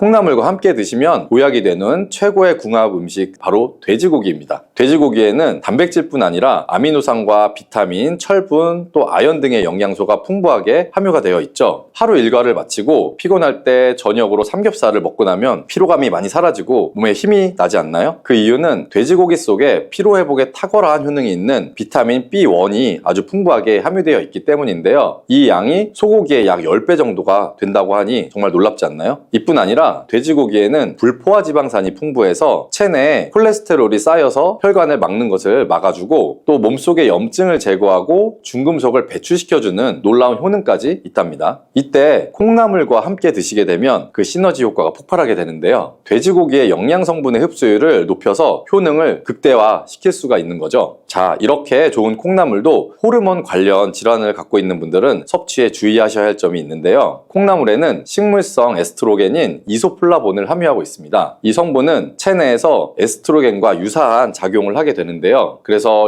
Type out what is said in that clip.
콩나물과 함께 드시면 보약이 되는 최고의 궁합 음식 바로 돼지고기입니다. 돼지고기에는 단백질뿐 아니라 아미노산과 비타민, 철분, 또 아연 등의 영양소가 풍부하게 함유가 되어 있죠. 하루 일과를 마치고 피곤할 때 저녁으로 삼겹살을 먹고 나면 피로감이 많이 사라지고 몸에 힘이 나지 않나요? 그 이유는 돼지고기 속에 피로 회복에 탁월한 효능이 있는 비타민 B1이 아주 풍부하게 함유되어 있기 때문인데요. 이 양이 소고기의 약 10배 정도가 된다고 하니 정말 놀랍지 않나요? 이뿐 아니라 돼지고기에는 불포화 지방산이 풍부해서 체내에 콜레스테롤이 쌓여서 혈관을 막는 것을 막아주고 또 몸속의 염증을 제거하고 중금속을 배출시켜주는 놀라운 효능까지 있답니다. 이때 콩나물과 함께 드시게 되면 그 시너지 효과가 폭발하게 되는데요. 돼지고기의 영양 성분의 흡수율을 높여서 효능을 극대화시킬 수가 있는 거죠. 자, 이렇게 좋은 콩나물도 호르몬 관련 질환을 갖고 있는 분들은 섭취에 주의하셔야 할 점이 있는데요. 콩나물에는 식물성 에스트로겐인 이소플라본을 함유하고 있습니다. 이 성분은 체내에서 에스트로겐과 유사한 작용을 하게 되는데요. 그래서